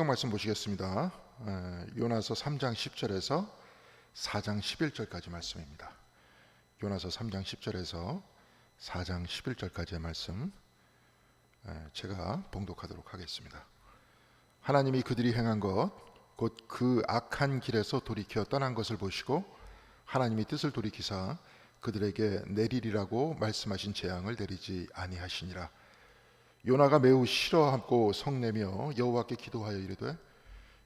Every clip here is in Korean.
성경 말씀 보시겠습니다. 에, 요나서 3장 10절에서 4장 11절까지 말씀입니다. 요나서 3장 10절에서 4장 11절까지의 말씀 에, 제가 봉독하도록 하겠습니다. 하나님이 그들이 행한 것 곧 그 악한 길에서 돌이켜 떠난 것을 보시고 하나님이 뜻을 돌이키사 그들에게 내리리라고 말씀하신 재앙을 내리지 아니하시니라. 요나가 매우 싫어하고 성내며 여호와께 기도하여 이르되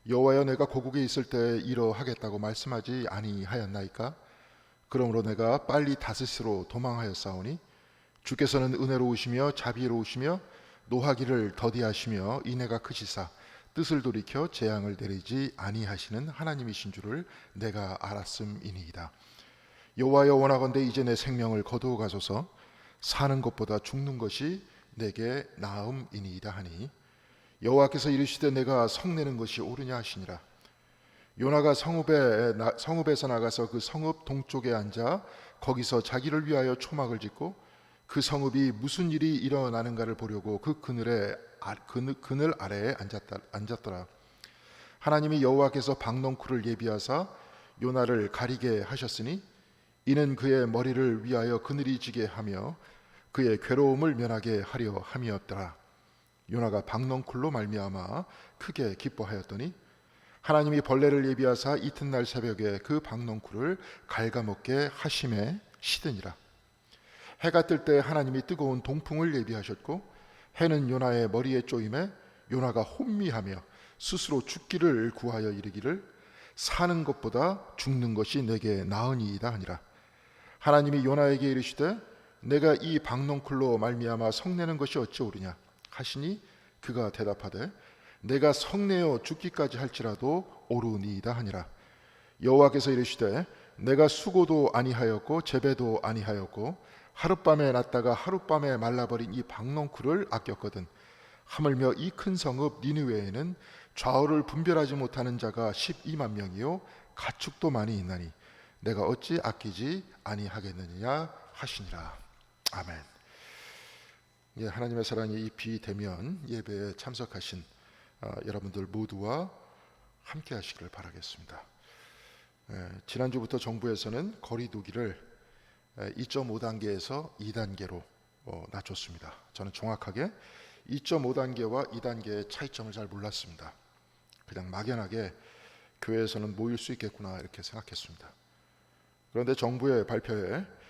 여호와여 내가 고국에 있을 때 이러하겠다고 말씀하지 아니하였나이까? 그러므로 내가 빨리 다스스로 도망하였사오니 주께서는 은혜로우시며 자비로우시며 노하기를 더디하시며 인애가 크시사 뜻을 돌이켜 재앙을 내리지 아니하시는 하나님이신 줄을 내가 알았음이니이다. 여호와여 원하건대 이제 내 생명을 거두어 가소서. 사는 것보다 죽는 것이 내게 나음이니이다 하니 여호와께서 이르시되 내가 성내는 것이 옳으냐 하시니라. 요나가 성읍에 나- 성읍에서 나가서 그 성읍 동쪽에 앉아 거기서 자기를 위하여 초막을 짓고 그 성읍이 무슨 일이 일어나는가를 보려고 그 그늘에 아- 그늘, 그늘 아래에 앉았다, 앉았더라. 하나님이 여호와께서 박넝쿨을 예비하사 요나를 가리게 하셨으니 이는 그의 머리를 위하여 그늘이 지게 하며 그의 괴로움을 면하게 하려 함이었더라. 요나가 박넝쿨로 말미암아 크게 기뻐하였더니 하나님이 벌레를 예비하사 이튿날 새벽에 그 박넝쿨을 갉아먹게 하심에 시드니라. 해가 뜰 때 하나님이 뜨거운 동풍을 예비하셨고 해는 요나의 머리에 쪼임에 요나가 혼미하며 스스로 죽기를 구하여 이르기를 사는 것보다 죽는 것이 내게 나으니이다 하니라. 하나님이 요나에게 이르시되 내가 이 박농쿨로 말미암아 성내는 것이 어찌 옳으냐? 하시니 그가 대답하되 내가 성내어 죽기까지 할지라도 옳으니이다 하니라. 여호와께서 이르시되 내가 수고도 아니하였고 재배도 아니하였고 하룻밤에 났다가 하룻밤에 말라버린 이 박농쿨을 아꼈거든. 하물며 이 큰 성읍 니느웨에는 좌우를 분별하지 못하는 자가 12만 명이요 가축도 많이 있나니 내가 어찌 아끼지 아니하겠느냐 하시니라 아멘. 예, 하나님의 사랑이 이 비대면 예배에 참석하신 아, 여러분들 모두와 함께 하시기를 바라겠습니다. 예, 지난주부터 정부에서는 거리두기를 2.5단계에서 2단계로 어, 낮췄습니다. 저는 정확하게 2.5단계와 2단계의 차이점을 잘 몰랐습니다. 그냥 막연하게 교회에서는 모일 수 있겠구나 이렇게 생각했습니다. 그런데 정부의 발표에 에,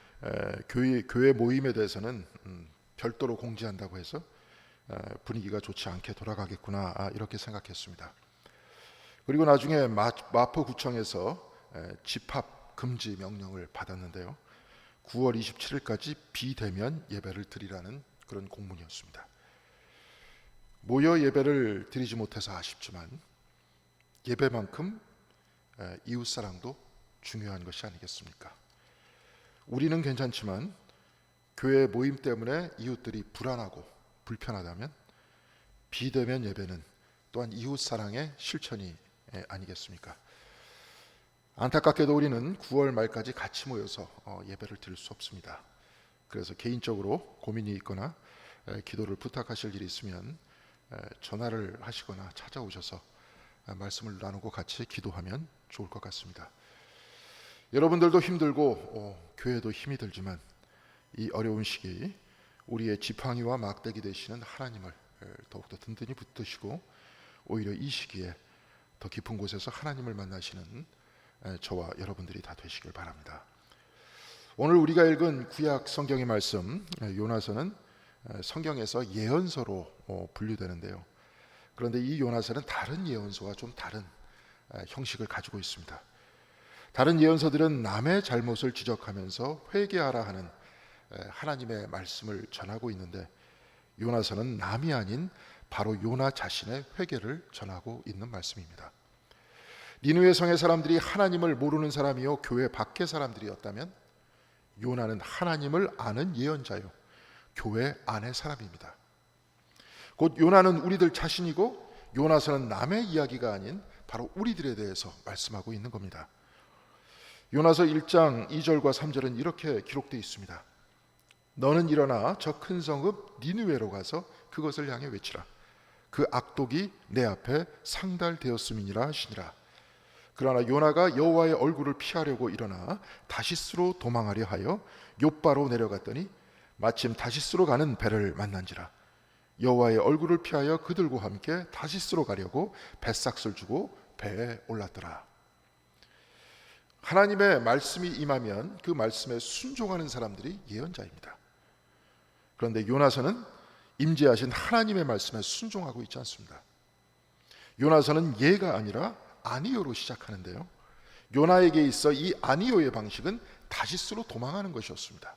교회, 교회 모임에 대해서는 음, 별도로 공지한다고 해서 에, 분위기가 좋지 않게 돌아가겠구나 아, 이렇게 생각했습니다. 그리고 나중에 마, 마포구청에서 에, 집합 금지 명령을 받았는데요. 9월 27일까지 비대면 예배를 드리라는 그런 공문이었습니다. 모여 예배를 드리지 못해서 아쉽지만 예배만큼 에, 이웃 사랑도 중요한 것이 아니겠습니까? 우리는 괜찮지만 교회 모임 때문에 이웃들이 불안하고 불편하다면 비대면 예배는 또한 이웃 사랑의 실천이 에, 아니겠습니까? 안타깝게도 우리는 9월 말까지 같이 모여서 어, 예배를 드릴 수 없습니다. 그래서 개인적으로 고민이 있거나 에, 기도를 부탁하실 일이 있으면 에, 전화를 하시거나 찾아오셔서 에, 말씀을 나누고 같이 기도하면 좋을 것 같습니다. 여러분들도 힘들고 어, 교회도 힘이 들지만 이 어려운 시기 우리의 지팡이와 막대기 되시는 하나님을 에, 더욱더 든든히 붙드시고 오히려 이 시기에 더 깊은 곳에서 하나님을 만나시는 에, 저와 여러분들이 다 되시길 바랍니다. 오늘 우리가 읽은 구약 성경의 말씀 에, 요나서는 에, 성경에서 예언서로 어, 분류되는데요. 그런데 이 요나서는 다른 예언서와 좀 다른 에, 형식을 가지고 있습니다. 다른 예언서들은 남의 잘못을 지적하면서 회개하라 하는 에, 하나님의 말씀을 전하고 있는데 요나서는 남이 아닌 바로 요나 자신의 회개를 전하고 있는 말씀입니다. 니누의 성의 사람들이 하나님을 모르는 사람이요 교회 밖의 사람들이었다면 요나는 하나님을 아는 예언자요 교회 안의 사람입니다. 곧 요나는 우리들 자신이고 요나서는 남의 이야기가 아닌 바로 우리들에 대해서 말씀하고 있는 겁니다. 요나서 1장 2절과 3절은 이렇게 기록되어 있습니다. 너는 일어나 저 큰 성읍 니누웨로 가서 그것을 향해 외치라. 그 악독이 내 앞에 상달되었음이니라 하시니라. 그러나 요나가 여호와의 얼굴을 피하려고 일어나 다시스로 도망하려 하여 요바로 내려갔더니 마침 다시스로 가는 배를 만난지라. 여호와의 얼굴을 피하여 그들과 함께 다시스로 가려고 뱃삭을 주고 배에 올랐더라. 하나님의 말씀이 임하면 그 말씀에 순종하는 사람들이 예언자입니다. 그런데 요나서는 임재하신 하나님의 말씀에 순종하고 있지 않습니다. 요나서는 예가 아니라 아니요로 시작하는데요. 요나에게 있어 이 아니요의 방식은 다시스로 도망하는 것이었습니다.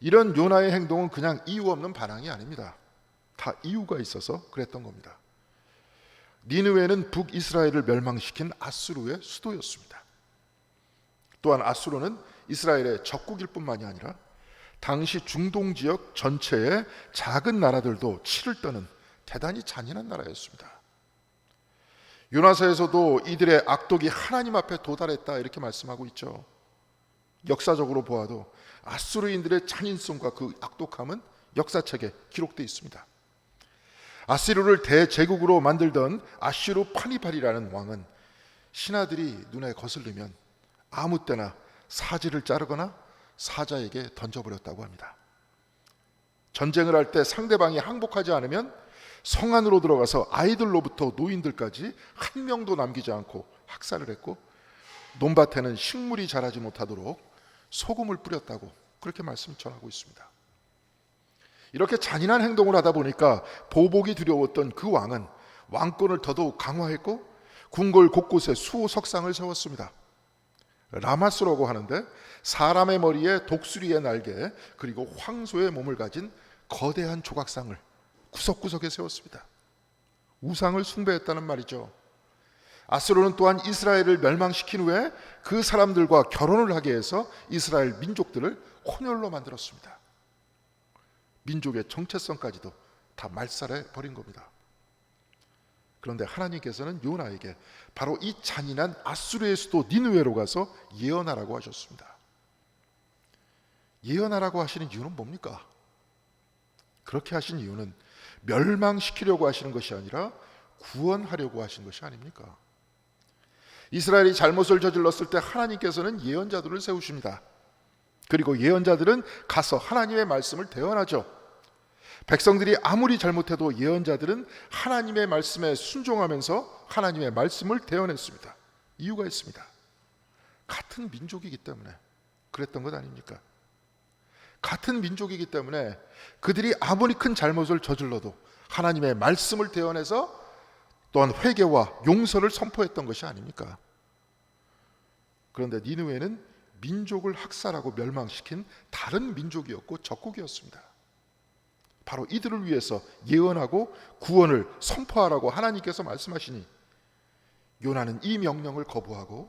이런 요나의 행동은 그냥 이유 없는 반항이 아닙니다. 다 이유가 있어서 그랬던 겁니다. 니느웨는 북이스라엘을 멸망시킨 아수르의 수도였습니다. 또한 아수르는 이스라엘의 적국일 뿐만이 아니라 당시 중동 지역 전체의 작은 나라들도 치를 떠는 대단히 잔인한 나라였습니다. 요나서에서도 이들의 악독이 하나님 앞에 도달했다 이렇게 말씀하고 있죠. 역사적으로 보아도 아수르인들의 잔인성과 그 악독함은 역사책에 기록되어 있습니다. 아시르를 대제국으로 만들던 아슈르 파니발이라는 왕은 신하들이 눈에 거슬리면 아무 때나 사지를 자르거나 사자에게 던져버렸다고 합니다. 전쟁을 할 때 상대방이 항복하지 않으면 성 안으로 들어가서 아이들로부터 노인들까지 한 명도 남기지 않고 학살을 했고 논밭에는 식물이 자라지 못하도록 소금을 뿌렸다고 그렇게 말씀 전하고 있습니다. 이렇게 잔인한 행동을 하다 보니까 보복이 두려웠던 그 왕은 왕권을 더더욱 강화했고 궁궐 곳곳에 수호 석상을 세웠습니다. 라마스라고 하는데 사람의 머리에 독수리의 날개 그리고 황소의 몸을 가진 거대한 조각상을 구석구석에 세웠습니다. 우상을 숭배했다는 말이죠. 아스로는 또한 이스라엘을 멸망시킨 후에 그 사람들과 결혼을 하게 해서 이스라엘 민족들을 혼혈로 만들었습니다. 민족의 정체성까지도 다 말살해 버린 겁니다. 그런데 하나님께서는 요나에게 바로 이 잔인한 아수르의 수도 니느웨로 가서 예언하라고 하셨습니다. 예언하라고 하시는 이유는 뭡니까? 그렇게 하신 이유는 멸망시키려고 하시는 것이 아니라 구원하려고 하신 것이 아닙니까? 이스라엘이 잘못을 저질렀을 때 하나님께서는 예언자들을 세우십니다. 그리고 예언자들은 가서 하나님의 말씀을 대언하죠. 백성들이 아무리 잘못해도 예언자들은 하나님의 말씀에 순종하면서 하나님의 말씀을 대언했습니다. 이유가 있습니다. 같은 민족이기 때문에 그랬던 것 아닙니까? 같은 민족이기 때문에 그들이 아무리 큰 잘못을 저질러도 하나님의 말씀을 대언해서 또한 회개와 용서를 선포했던 것이 아닙니까? 그런데 니느웨는 민족을 학살하고 멸망시킨 다른 민족이었고 적국이었습니다. 바로 이들을 위해서 예언하고 구원을 선포하라고 하나님께서 말씀하시니 요나는 이 명령을 거부하고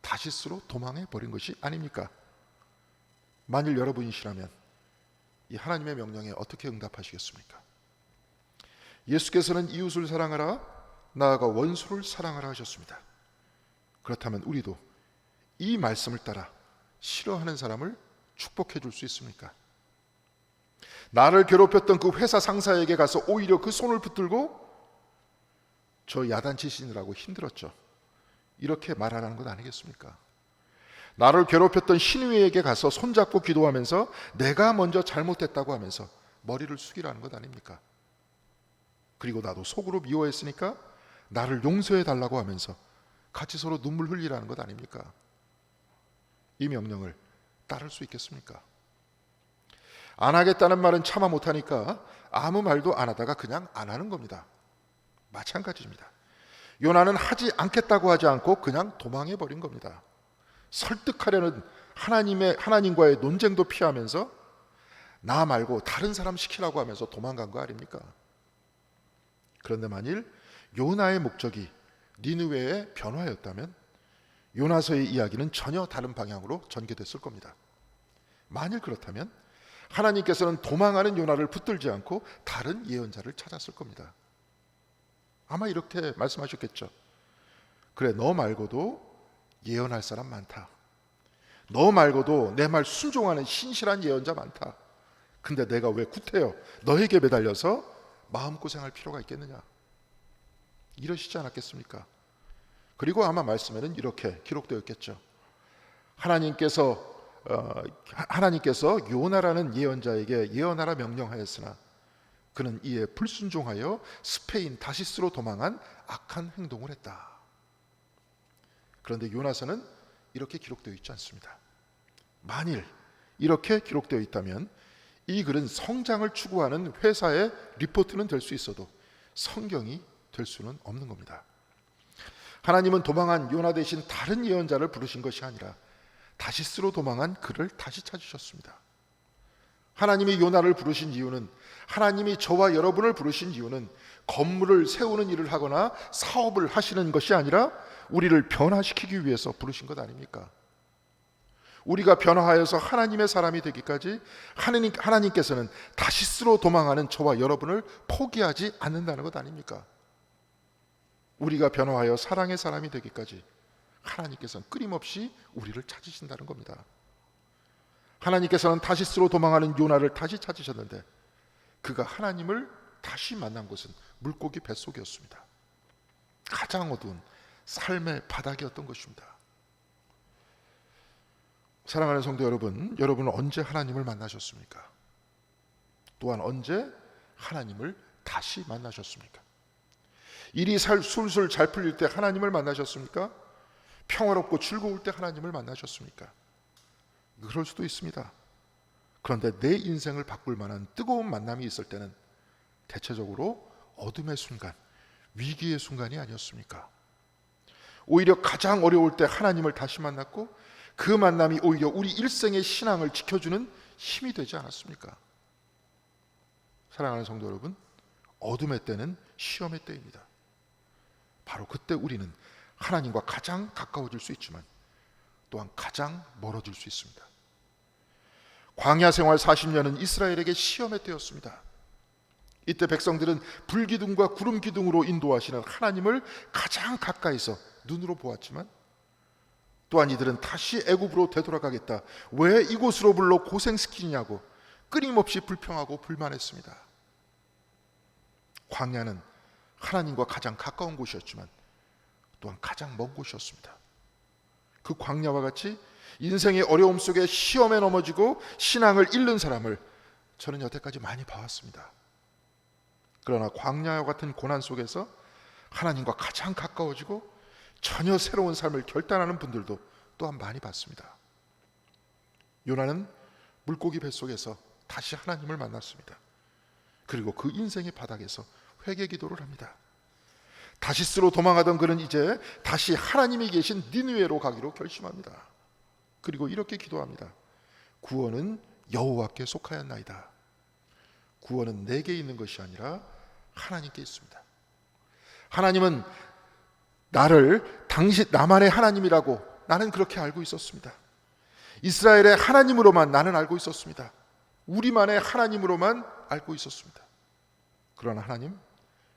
다시스로 도망해 버린 것이 아닙니까? 만일 여러분이시라면 이 하나님의 명령에 어떻게 응답하시겠습니까? 예수께서는 이웃을 사랑하라 나아가 원수를 사랑하라 하셨습니다. 그렇다면 우리도 이 말씀을 따라 싫어하는 사람을 축복해 줄 수 있습니까? 나를 괴롭혔던 그 회사 상사에게 가서 오히려 그 손을 붙들고 저 야단치시느라고 힘들었죠. 이렇게 말하라는 것 아니겠습니까? 나를 괴롭혔던 신우에게 가서 손잡고 기도하면서 내가 먼저 잘못했다고 하면서 머리를 숙이라는 것 아닙니까? 그리고 나도 속으로 미워했으니까 나를 용서해 달라고 하면서 같이 서로 눈물 흘리라는 것 아닙니까? 이 명령을 따를 수 있겠습니까? 안 하겠다는 말은 참아 못하니까 아무 말도 안 하다가 그냥 안 하는 겁니다. 마찬가지입니다. 요나는 하지 않겠다고 하지 않고 그냥 도망해 버린 겁니다. 설득하려는 하나님의 하나님과의 논쟁도 피하면서 나 말고 다른 사람 시키라고 하면서 도망간 거 아닙니까? 그런데 만일 요나의 목적이 니느웨의 변화였다면 요나서의 이야기는 전혀 다른 방향으로 전개됐을 겁니다. 만일 그렇다면 하나님께서는 도망하는 요나를 붙들지 않고 다른 예언자를 찾았을 겁니다. 아마 이렇게 말씀하셨겠죠. 그래, 너 말고도 예언할 사람 많다. 너 말고도 내 말 순종하는 신실한 예언자 많다. 근데 내가 왜 구태여 너에게 매달려서 마음고생할 필요가 있겠느냐? 이러시지 않았겠습니까? 그리고 아마 말씀에는 이렇게 기록되었겠죠. 하나님께서 어, 하나님께서 요나라는 예언자에게 예언하라 명령하였으나 그는 이에 불순종하여 스페인 다시스로 도망한 악한 행동을 했다. 그런데 요나서는 이렇게 기록되어 있지 않습니다. 만일 이렇게 기록되어 있다면 이 글은 성장을 추구하는 회사의 리포트는 될 수 있어도 성경이 될 수는 없는 겁니다. 하나님은 도망한 요나 대신 다른 예언자를 부르신 것이 아니라 다시스로 도망한 그를 다시 찾으셨습니다. 하나님이 요나를 부르신 이유는 하나님이 저와 여러분을 부르신 이유는 건물을 세우는 일을 하거나 사업을 하시는 것이 아니라 우리를 변화시키기 위해서 부르신 것 아닙니까? 우리가 변화하여서 하나님의 사람이 되기까지 하나님, 하나님께서는 다시스로 도망하는 저와 여러분을 포기하지 않는다는 것 아닙니까? 우리가 변화하여 사랑의 사람이 되기까지 하나님께서는 끊임없이 우리를 찾으신다는 겁니다. 하나님께서는 다시스로 도망하는 요나를 다시 찾으셨는데 그가 하나님을 다시 만난 곳은 물고기 뱃속이었습니다. 가장 어두운 삶의 바닥이었던 것입니다. 사랑하는 성도 여러분, 여러분은 언제 하나님을 만나셨습니까? 또한 언제 하나님을 다시 만나셨습니까? 일이 살, 술술 잘 풀릴 때 하나님을 만나셨습니까? 평화롭고 즐거울 때 하나님을 만나셨습니까? 그럴 수도 있습니다. 그런데 내 인생을 바꿀 만한 뜨거운 만남이 있을 때는 대체적으로 어둠의 순간, 위기의 순간이 아니었습니까? 오히려 가장 어려울 때 하나님을 다시 만났고 그 만남이 오히려 우리 일생의 신앙을 지켜주는 힘이 되지 않았습니까? 사랑하는 성도 여러분, 어둠의 때는 시험의 때입니다. 바로 그때 우리는 하나님과 가장 가까워질 수 있지만 또한 가장 멀어질 수 있습니다. 광야 생활 40년은 이스라엘에게 시험의 때였습니다. 이때 백성들은 불기둥과 구름 기둥으로 인도하시는 하나님을 가장 가까이서 눈으로 보았지만 또한 이들은 다시 애굽으로 되돌아가겠다. 왜 이곳으로 불러 고생시키냐고 끊임없이 불평하고 불만했습니다. 광야는 하나님과 가장 가까운 곳이었지만 또한 가장 먼 곳이었습니다. 그 광야와 같이 인생의 어려움 속에 시험에 넘어지고 신앙을 잃는 사람을 저는 여태까지 많이 봐왔습니다. 그러나 광야와 같은 고난 속에서 하나님과 가장 가까워지고 전혀 새로운 삶을 결단하는 분들도 또한 많이 봤습니다. 요나는 물고기 뱃속에서 다시 하나님을 만났습니다. 그리고 그 인생의 바닥에서 회개 기도를 합니다. 다시스로 도망하던 그는 이제 다시 하나님이 계신 니느웨로 가기로 결심합니다. 그리고 이렇게 기도합니다. 구원은 여호와께 속하였나이다. 구원은 내게 있는 것이 아니라 하나님께 있습니다. 하나님은 나를 당신 나만의 하나님이라고 나는 그렇게 알고 있었습니다. 이스라엘의 하나님으로만 나는 알고 있었습니다. 우리만의 하나님으로만 알고 있었습니다. 그러나 하나님,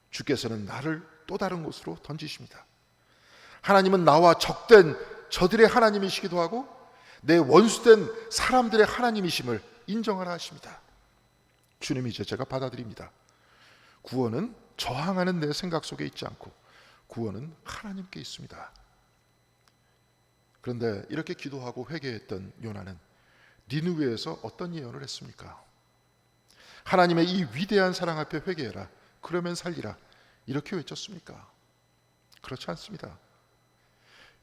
주께서는 나를 또 다른 곳으로 던지십니다. 하나님은 나와 적된 저들의 하나님이시기도 하고 내 원수된 사람들의 하나님이심을 인정하라 하십니다. 주님 이제 제가 받아들입니다. 구원은 저항하는 내 생각 속에 있지 않고 구원은 하나님께 있습니다. 그런데 이렇게 기도하고 회개했던 요나는 니느웨에서 어떤 예언을 했습니까? 하나님의 이 위대한 사랑 앞에 회개해라. 그러면 살리라. 이렇게 외쳤습니까? 그렇지 않습니다.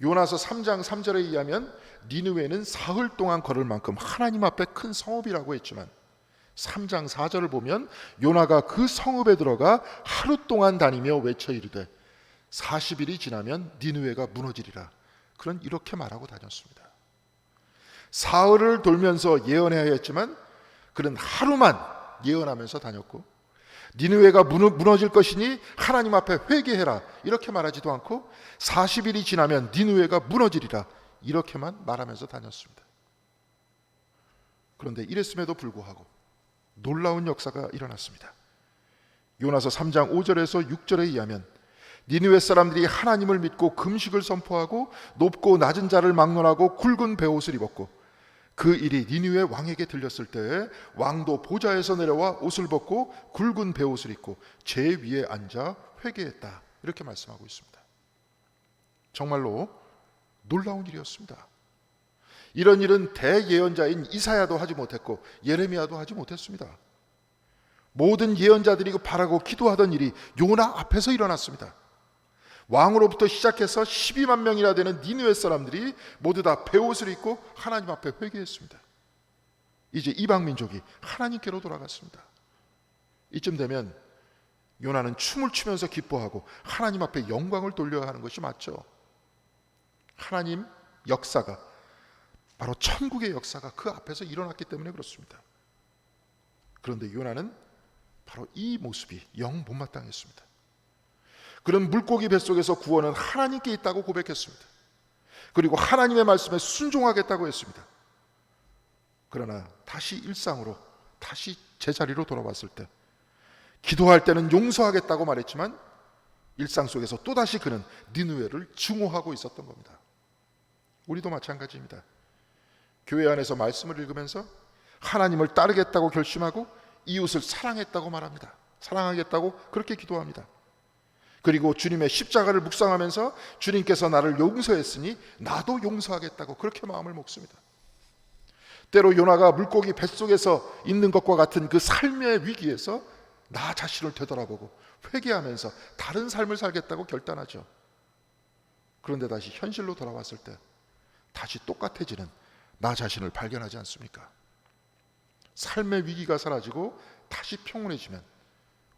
요나서 3장 3절에 의하면 니느웨는 사흘 동안 걸을 만큼 하나님 앞에 큰 성읍이라고 했지만 3장 4절을 보면 요나가 그 성읍에 들어가 하루 동안 다니며 외쳐 이르되 40일이 지나면 니느웨가 무너지리라. 그런 이렇게 말하고 다녔습니다. 사흘을 돌면서 예언해야 했지만 그는 하루만 예언하면서 다녔고 니느웨가 무너질 것이니 하나님 앞에 회개해라 이렇게 말하지도 않고 40일이 지나면 니느웨가 무너지리라 이렇게만 말하면서 다녔습니다. 그런데 이랬음에도 불구하고 놀라운 역사가 일어났습니다. 요나서 3장 5절에서 6절에 의하면 니느웨 사람들이 하나님을 믿고 금식을 선포하고 높고 낮은 자를 막론하고 굵은 베옷을 입었고 그 일이 니느웨 왕에게 들렸을 때 왕도 보좌에서 내려와 옷을 벗고 굵은 베옷을 입고 제 위에 앉아 회개했다. 이렇게 말씀하고 있습니다. 정말로 놀라운 일이었습니다. 이런 일은 대예언자인 이사야도 하지 못했고 예레미야도 하지 못했습니다. 모든 예언자들이 그 바라고 기도하던 일이 요나 앞에서 일어났습니다. 왕으로부터 시작해서 12만 명이나 되는 니느웨 사람들이 모두 다 베옷을 입고 하나님 앞에 회개했습니다. 이제 이방 민족이 하나님께로 돌아갔습니다. 이쯤 되면 요나는 춤을 추면서 기뻐하고 하나님 앞에 영광을 돌려야 하는 것이 맞죠. 하나님 역사가 바로 천국의 역사가 그 앞에서 일어났기 때문에 그렇습니다. 그런데 요나는 바로 이 모습이 영 못마땅했습니다. 그런 물고기 뱃속에서 구원은 하나님께 있다고 고백했습니다. 그리고 하나님의 말씀에 순종하겠다고 했습니다. 그러나 다시 일상으로 다시 제자리로 돌아왔을 때 기도할 때는 용서하겠다고 말했지만 일상 속에서 또다시 그는 니누웨를 증오하고 있었던 겁니다. 우리도 마찬가지입니다. 교회 안에서 말씀을 읽으면서 하나님을 따르겠다고 결심하고 이웃을 사랑했다고 말합니다. 사랑하겠다고 그렇게 기도합니다. 그리고 주님의 십자가를 묵상하면서 주님께서 나를 용서했으니 나도 용서하겠다고 그렇게 마음을 먹습니다. 때로 요나가 물고기 뱃속에서 있는 것과 같은 그 삶의 위기에서 나 자신을 되돌아보고 회개하면서 다른 삶을 살겠다고 결단하죠. 그런데 다시 현실로 돌아왔을 때 다시 똑같아지는 나 자신을 발견하지 않습니까? 삶의 위기가 사라지고 다시 평온해지면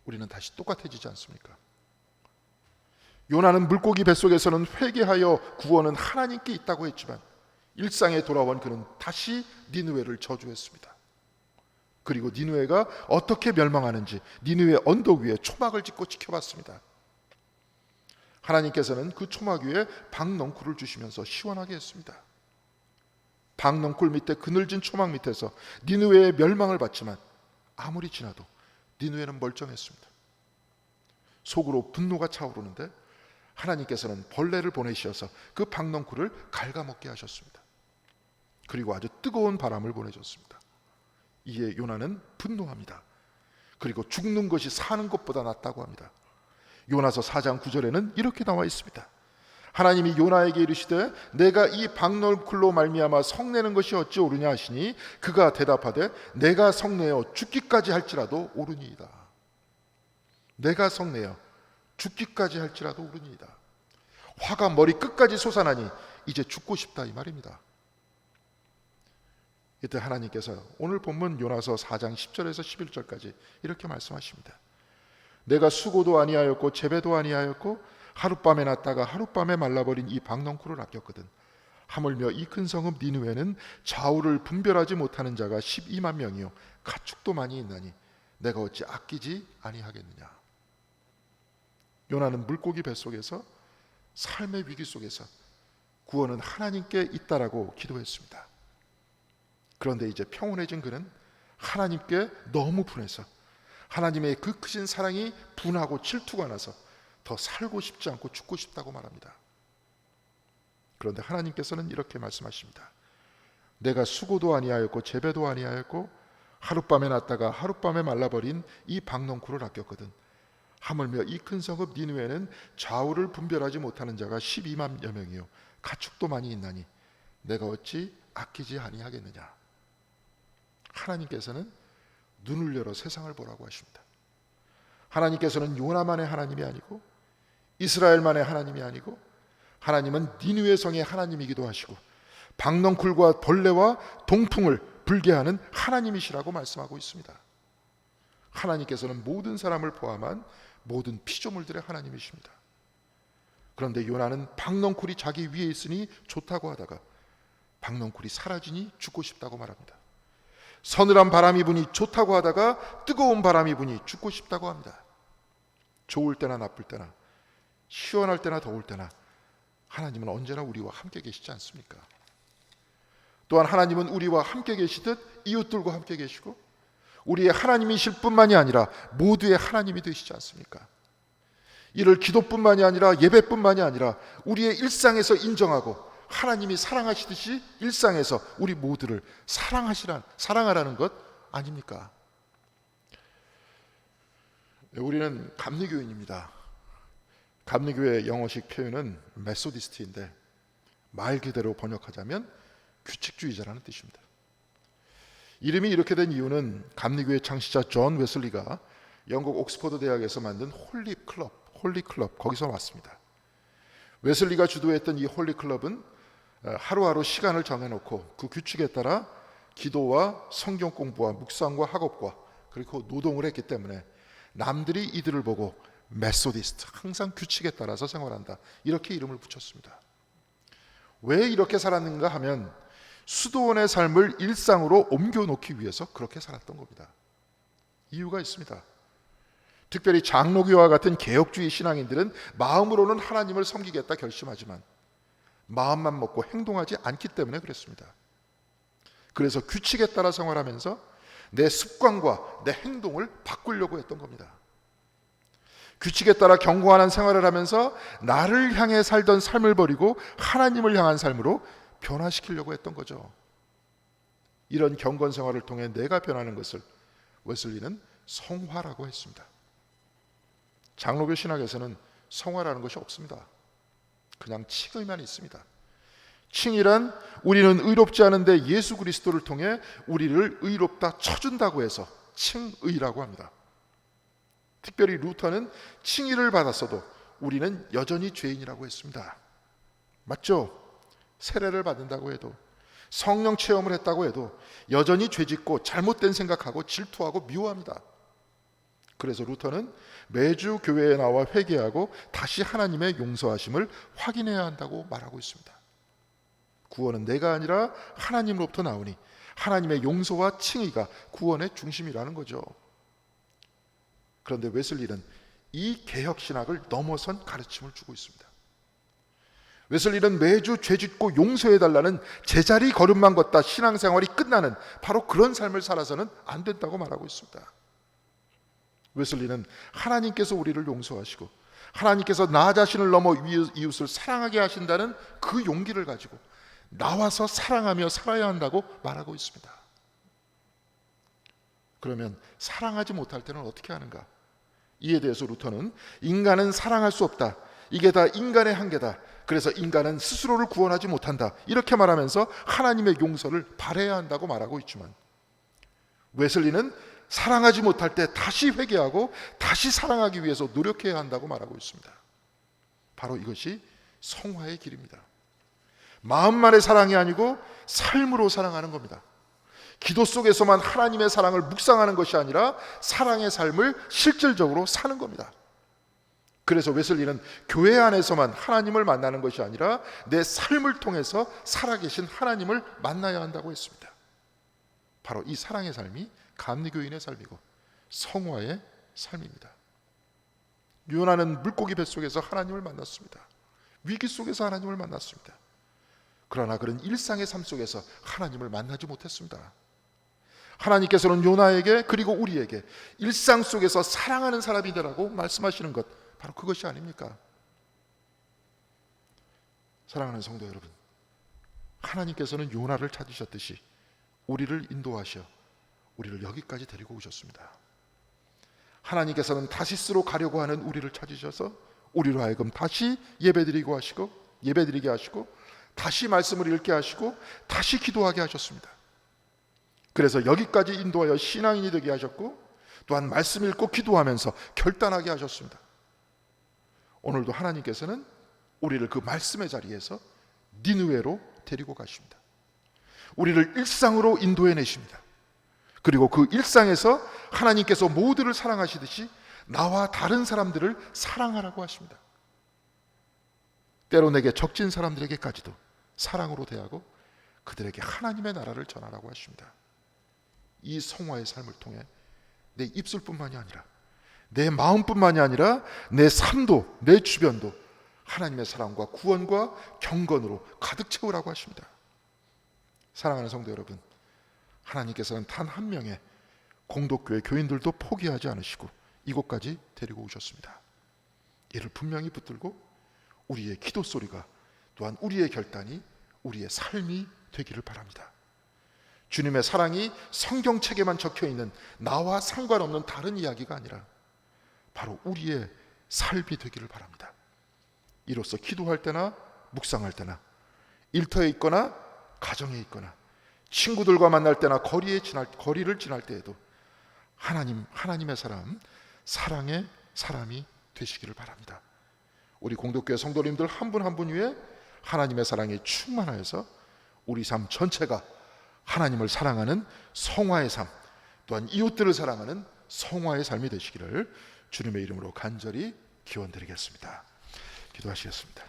우리는 다시 똑같아지지 않습니까? 요나는 물고기 뱃속에서는 회개하여 구원은 하나님께 있다고 했지만 일상에 돌아온 그는 다시 니누웨를 저주했습니다. 그리고 니누웨가 어떻게 멸망하는지 니누웨 언덕 위에 초막을 짓고 지켜봤습니다. 하나님께서는 그 초막 위에 박넝쿨을 주시면서 시원하게 했습니다. 박넝쿨 밑에 그늘진 초막 밑에서 니누웨의 멸망을 봤지만 아무리 지나도 니누웨는 멀쩡했습니다. 속으로 분노가 차오르는데 하나님께서는 벌레를 보내셔서 그 박넝쿨을 갉아먹게 하셨습니다. 그리고 아주 뜨거운 바람을 보내줬습니다. 이에 요나는 분노합니다. 그리고 죽는 것이 사는 것보다 낫다고 합니다. 요나서 4장 9절에는 이렇게 나와 있습니다. 하나님이 요나에게 이르시되 내가 이 박널쿨로 말미암아 성내는 것이 어찌 옳으냐 하시니 그가 대답하되 내가 성내어 죽기까지 할지라도 옳으니이다. 내가 성내어 죽기까지 할지라도 옳으니이다. 화가 머리 끝까지 솟아나니 이제 죽고 싶다 이 말입니다. 이때 하나님께서 오늘 본문 요나서 4장 10절에서 11절까지 이렇게 말씀하십니다. 내가 수고도 아니하였고 재배도 아니하였고 하룻밤에 났다가 하룻밤에 말라버린 이 박넝쿨을 아꼈거든. 하물며 이 큰 성읍 니누에는 좌우를 분별하지 못하는 자가 12만 명이요 가축도 많이 있나니 내가 어찌 아끼지 아니하겠느냐. 요나는 물고기 뱃속에서 삶의 위기 속에서 구원은 하나님께 있다라고 기도했습니다. 그런데 이제 평온해진 그는 하나님께 너무 분해서 하나님의 그 크신 사랑이 분하고 질투가 나서 더 살고 싶지 않고 죽고 싶다고 말합니다. 그런데 하나님께서는 이렇게 말씀하십니다. 내가 수고도 아니하였고 재배도 아니하였고 하룻밤에 났다가 하룻밤에 말라버린 이 박넝쿨을 아꼈거든. 하물며 이 큰 성읍 니누에는 좌우를 분별하지 못하는 자가 12만여 명이요 가축도 많이 있나니 내가 어찌 아끼지 아니하겠느냐. 하나님께서는 눈을 열어 세상을 보라고 하십니다. 하나님께서는 요나만의 하나님이 아니고 이스라엘만의 하나님이 아니고 하나님은 니누의 성의 하나님이기도 하시고 박넝쿨과 벌레와 동풍을 불게 하는 하나님이시라고 말씀하고 있습니다. 하나님께서는 모든 사람을 포함한 모든 피조물들의 하나님이십니다. 그런데 요나는 박넝쿨이 자기 위에 있으니 좋다고 하다가 박넝쿨이 사라지니 죽고 싶다고 말합니다. 서늘한 바람이 부니 좋다고 하다가 뜨거운 바람이 부니 죽고 싶다고 합니다. 좋을 때나 나쁠 때나 시원할 때나 더울 때나 하나님은 언제나 우리와 함께 계시지 않습니까? 또한 하나님은 우리와 함께 계시듯 이웃들과 함께 계시고 우리의 하나님이실 뿐만이 아니라 모두의 하나님이 되시지 않습니까? 이를 기도뿐만이 아니라 예배뿐만이 아니라 우리의 일상에서 인정하고 하나님이 사랑하시듯이 일상에서 우리 모두를 사랑하시란 사랑하라는 것 아닙니까? 네, 우리는 감리교인입니다. 감리교의 영어식 표현은 메소디스트인데 말 그대로 번역하자면 규칙주의자라는 뜻입니다. 이름이 이렇게 된 이유는 감리교의 창시자 존 웨슬리가 영국 옥스퍼드 대학에서 만든 홀리 클럽, 홀리 클럽 거기서 왔습니다. 웨슬리가 주도했던 이 홀리 클럽은 어, 하루하루 시간을 정해놓고 그 규칙에 따라 기도와 성경 공부와 묵상과 학업과 그리고 노동을 했기 때문에 남들이 이들을 보고 메소디스트 항상 규칙에 따라서 생활한다 이렇게 이름을 붙였습니다. 왜 이렇게 살았는가 하면 수도원의 삶을 일상으로 옮겨놓기 위해서 그렇게 살았던 겁니다. 이유가 있습니다. 특별히 장로교와 같은 개혁주의 신앙인들은 마음으로는 하나님을 섬기겠다 결심하지만 마음만 먹고 행동하지 않기 때문에 그랬습니다. 그래서 규칙에 따라 생활하면서 내 습관과 내 행동을 바꾸려고 했던 겁니다. 규칙에 따라 경고하는 생활을 하면서 나를 향해 살던 삶을 버리고 하나님을 향한 삶으로 변화시키려고 했던 거죠. 이런 경건 생활을 통해 내가 변하는 것을 웨슬리는 성화라고 했습니다. 장로교 신학에서는 성화라는 것이 없습니다. 그냥 칭의만 있습니다. 칭이란 우리는 의롭지 않은데 예수 그리스도를 통해 우리를 의롭다 쳐준다고 해서 칭의라고 합니다. 특별히 루터는 칭의를 받았어도 우리는 여전히 죄인이라고 했습니다. 맞죠? 세례를 받는다고 해도 성령 체험을 했다고 해도 여전히 죄짓고 잘못된 생각하고 질투하고 미워합니다. 그래서 루터는 매주 교회에 나와 회개하고 다시 하나님의 용서하심을 확인해야 한다고 말하고 있습니다. 구원은 내가 아니라 하나님으로부터 나오니 하나님의 용서와 칭의가 구원의 중심이라는 거죠. 그런데 웨슬리는 이 개혁 신학을 넘어선 가르침을 주고 있습니다. 웨슬리는 매주 죄짓고 용서해 달라는 제자리 걸음만 걷다 신앙생활이 끝나는 바로 그런 삶을 살아서는 안 된다고 말하고 있습니다. 웨슬리는 하나님께서 우리를 용서하시고 하나님께서 나 자신을 넘어 이웃을 사랑하게 하신다는 그 용기를 가지고 나와서 사랑하며 살아야 한다고 말하고 있습니다. 그러면 사랑하지 못할 때는 어떻게 하는가? 이에 대해서 루터는 인간은 사랑할 수 없다. 이게 다 인간의 한계다. 그래서 인간은 스스로를 구원하지 못한다. 이렇게 말하면서 하나님의 용서를 바래야 한다고 말하고 있지만 웨슬리는 사랑하지 못할 때 다시 회개하고 다시 사랑하기 위해서 노력해야 한다고 말하고 있습니다. 바로 이것이 성화의 길입니다. 마음만의 사랑이 아니고 삶으로 사랑하는 겁니다. 기도 속에서만 하나님의 사랑을 묵상하는 것이 아니라 사랑의 삶을 실질적으로 사는 겁니다. 그래서 웨슬리는 교회 안에서만 하나님을 만나는 것이 아니라 내 삶을 통해서 살아계신 하나님을 만나야 한다고 했습니다. 바로 이 사랑의 삶이 감리교인의 삶이고 성화의 삶입니다. 요나는 물고기 뱃속에서 하나님을 만났습니다. 위기 속에서 하나님을 만났습니다. 그러나 그런 일상의 삶 속에서 하나님을 만나지 못했습니다. 하나님께서는 요나에게 그리고 우리에게 일상 속에서 사랑하는 사람이 되라고 말씀하시는 것 바로 그것이 아닙니까? 사랑하는 성도 여러분, 하나님께서는 요나를 찾으셨듯이 우리를 인도하셔 우리를 여기까지 데리고 오셨습니다. 하나님께서는 다시스로 가려고 하는 우리를 찾으셔서 우리로 하여금 다시 예배드리고 하시고 예배드리게 하시고 다시 말씀을 읽게 하시고 다시 기도하게 하셨습니다. 그래서 여기까지 인도하여 신앙인이 되게 하셨고 또한 말씀 읽고 기도하면서 결단하게 하셨습니다. 오늘도 하나님께서는 우리를 그 말씀의 자리에서 니누에로 데리고 가십니다. 우리를 일상으로 인도해 내십니다. 그리고 그 일상에서 하나님께서 모두를 사랑하시듯이 나와 다른 사람들을 사랑하라고 하십니다. 때로 내게 적진 사람들에게까지도 사랑으로 대하고 그들에게 하나님의 나라를 전하라고 하십니다. 이 성화의 삶을 통해 내 입술뿐만이 아니라 내 마음뿐만이 아니라 내 삶도 내 주변도 하나님의 사랑과 구원과 경건으로 가득 채우라고 하십니다. 사랑하는 성도 여러분, 하나님께서는 단 한 명의 공덕교회 교인들도 포기하지 않으시고 이곳까지 데리고 오셨습니다. 이를 분명히 붙들고 우리의 기도 소리가 또한 우리의 결단이 우리의 삶이 되기를 바랍니다. 주님의 사랑이 성경책에만 적혀 있는 나와 상관없는 다른 이야기가 아니라 바로 우리의 삶이 되기를 바랍니다. 이로써 기도할 때나 묵상할 때나 일터에 있거나 가정에 있거나 친구들과 만날 때나 거리에 지날 거리를 지날 때에도 하나님 하나님의 사람 사랑의 사람이 되시기를 바랍니다. 우리 공덕교회 성도님들 한 분 한 분 위에 하나님의 사랑이 충만하여서 우리 삶 전체가 하나님을 사랑하는 성화의 삶, 또한 이웃들을 사랑하는 성화의 삶이 되시기를 주님의 이름으로 간절히 기원드리겠습니다. 기도하시겠습니다.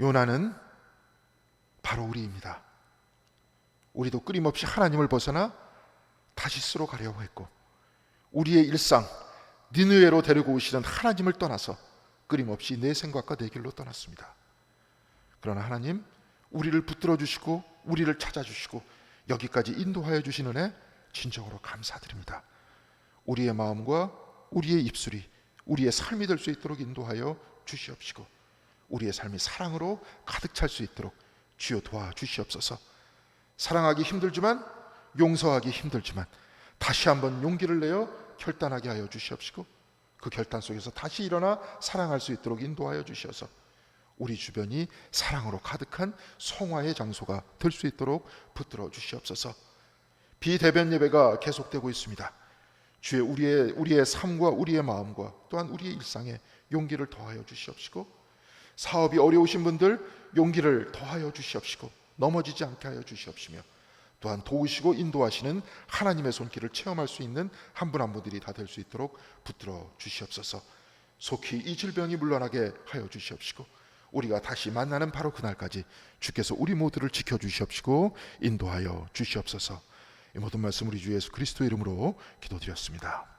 요나는 바로 우리입니다. 우리도 끊임없이 하나님을 벗어나 다시스로 가려고 했고 우리의 일상 니느웨로 데리고 오시던 하나님을 떠나서 끊임없이 내 생각과 내 길로 떠났습니다. 그러나 하나님 우리를 붙들어 주시고 우리를 찾아 주시고 여기까지 인도하여 주시는 애 진정으로 감사드립니다. 우리의 마음과 우리의 입술이 우리의 삶이 될 수 있도록 인도하여 주시옵시고 우리의 삶이 사랑으로 가득 찰 수 있도록 주여 도와 주시옵소서. 사랑하기 힘들지만 용서하기 힘들지만 다시 한번 용기를 내어 결단하게 하여 주시옵시고 그 결단 속에서 다시 일어나 사랑할 수 있도록 인도하여 주셔서 우리 주변이 사랑으로 가득한 성화의 장소가 될 수 있도록 붙들어 주시옵소서. 비대변 예배가 계속되고 있습니다. 주의 우리의 우리의 삶과 우리의 마음과 또한 우리의 일상에 용기를 더하여 주시옵시고 사업이 어려우신 분들 용기를 더하여 주시옵시고 넘어지지 않게 하여 주시옵시며 또한 도우시고 인도하시는 하나님의 손길을 체험할 수 있는 한 분 한 분들이 다 될 수 있도록 붙들어 주시옵소서. 속히 이 질병이 물러나게 하여 주시옵시고 우리가 다시 만나는 바로 그날까지 주께서 우리 모두를 지켜 주시옵시고 인도하여 주시옵소서. 이 모든 말씀 우리 주 예수 그리스도 이름으로 기도드렸습니다.